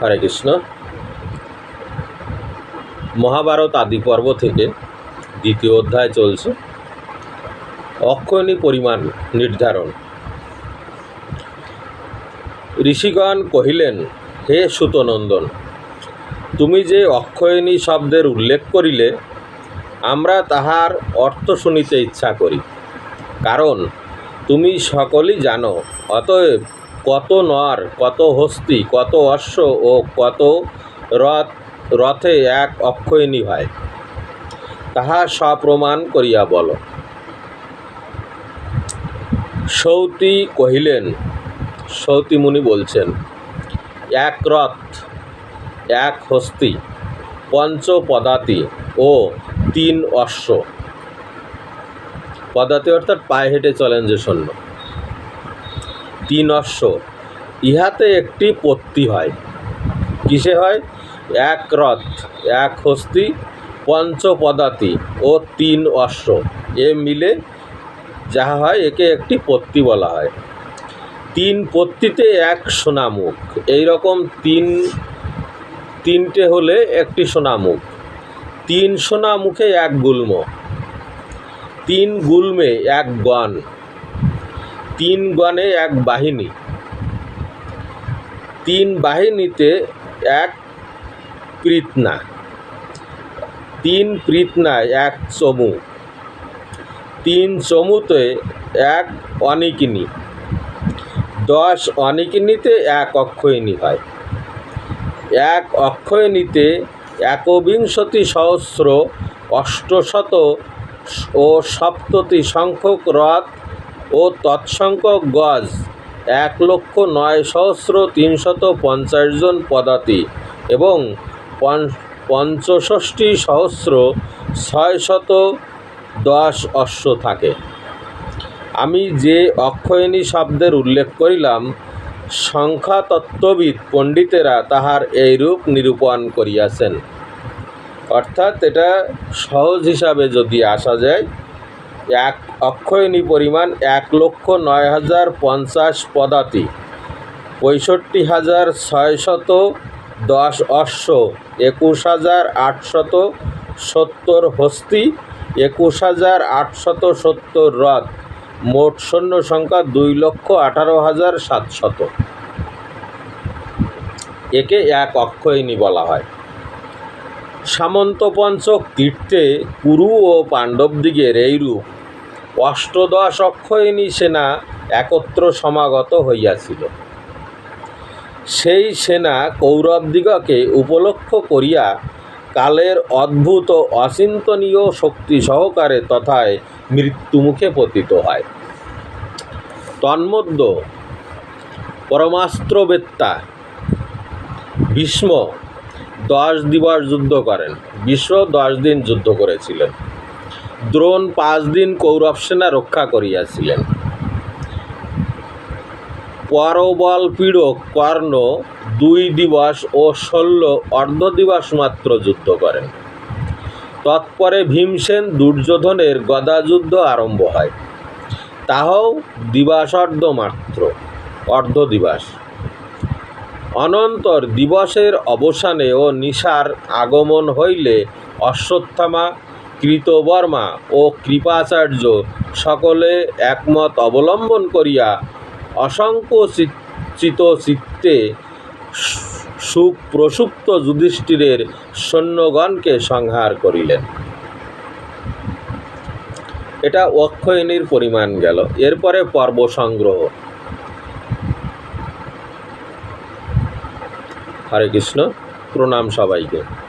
হরে কৃষ্ণ। মহাভারত আদি পর্ব থেকে দ্বিতীয় অধ্যায় চলছে। অক্ষয়ণী পরিমাণ নির্ধারণ। ঋষিগণ কহিলেন, হে সুতনন্দন, তুমি যে অক্ষয়ণী শব্দের উল্লেখ করিলে, আমরা তাহার অর্থ শুনিতে ইচ্ছা করি। কারণ তুমি সকলই জানো, অতএব কত নর, কত হস্তি, কত অশ্ব ও কত রথ, রথে এক অক্ষয়ণী হয়। তাহা সপ্রমাণ করিয়া বল। সৌতি কহিলেন সৌতি মুনি বলছেন, এক রথ, এক হস্তি, পঞ্চপদাতি ও তিন অশ্ব। পদাতি অর্থাৎ পায়ে হেঁটে চলেন যে সৈন্য। তিন অশ্ব ইহাতে একটি পত্তি হয়। কিসে হয়? এক রথ, এক হস্তি, পঞ্চপদাতি ও তিন অশ্ব। এ মিলে যাহা হয়, একে একটি পত্তি বলা হয়। তিন পত্তিতে এক সোনামুখ। এই রকম তিন, তিনটে হলে একটি সোনামুখ। তিন সোনা মুখে এক গুল্ম। তিন গুল্মে এক গণ। তিন গণে এক বাহিনী। তিন বাহিনীতে এক কৃতনা। তিন কৃতনায় এক চমু। তিন চমুতে এক অনিকিনী। দশ অনিকিনীতে এক অক্ষয়িনী হয়। এক অক্ষয়নীতে একবিংশতি সহস্র অষ্টশত ও সপ্ততি সংখ্যক রথ ও তৎসংখ্যক গজ এক লক্ষ নয় সহস্র তিনশত পঞ্চাশ জন পদাতি এবং পঞ্চ- পঞ্চষষ্টি সহস্র ছয়শত দশ অশ্ব থাকে। আমি যে অক্ষয়ণী শব্দের উল্লেখ করিলাম, সংখ্যাতত্ত্ববিদ পণ্ডিতেরা তাহার এইরূপ নিরূপণ করিয়াছেন। অর্থাৎ এটা সহজ হিসাবে যদি আসা যায়, এক অক্ষয়ণী পরিমাণ এক লক্ষ নয় হাজার পঞ্চাশ পদাতি, পঁয়ষট্টি হাজার ছয়শত দশ অশ্ব, একুশ হাজার আটশত সত্তর হস্তি, একুশ হাজার আটশত সত্তর রথ মোট সৈন্য সংখ্যা দুই লক্ষ আঠারো হাজার সাতশত। একে এক অক্ষয়িনী বলা হয়। সামন্তপঞ্চক তীর্থে কুরু ও পাণ্ডবদিগের এইরূপ অষ্টদশ অক্ষয়িনী সেনা একত্র সমাগত হইয়াছিল। সেই সেনা কৌরবদিগকে উপলক্ষ করিয়া কালের অদ্ভুত অচিন্তনীয় শক্তি সহকারে তথায় মৃত্যুমুখে পতিত হয়। তন্মধ্য পরমাস্ত্রবেত্তা ভীষ্ম দশ দিবস যুদ্ধ করেন। বিশ্ব দশ দিন যুদ্ধ করেছিলেন। দ্রোণ পাঁচ দিন কৌরব সেনা রক্ষা করিয়াছিলেন। পরবল পীড়ক কর্ণ দুই দিবস ও ষোলো অর্ধ দিবস মাত্র যুদ্ধ করেন। তৎপরে ভীমসেন দুর্যোধনের গদাযুদ্ধ আরম্ভ হয়। তাহাও দিবাসর্ধ মাত্র, অর্ধ দিবস। অনন্তর দিবসের অবসানে ও নিশার আগমন হইলে অশ্বত্থামা কৃতবর্মা ও কৃপাচার্য সকলে একমত অবলম্বন করিয়া অসংকোচিত চিত্তে সুপ্রসুপ্ত যুধিষ্ঠিরের সৈন্যগণকে সংহার করিলেন। এটা অক্ষয়ণীর পরিমাণ গেল। এরপরে পর্ব সংগ্রহ। হরে কৃষ্ণ, প্রণাম সবাইকে।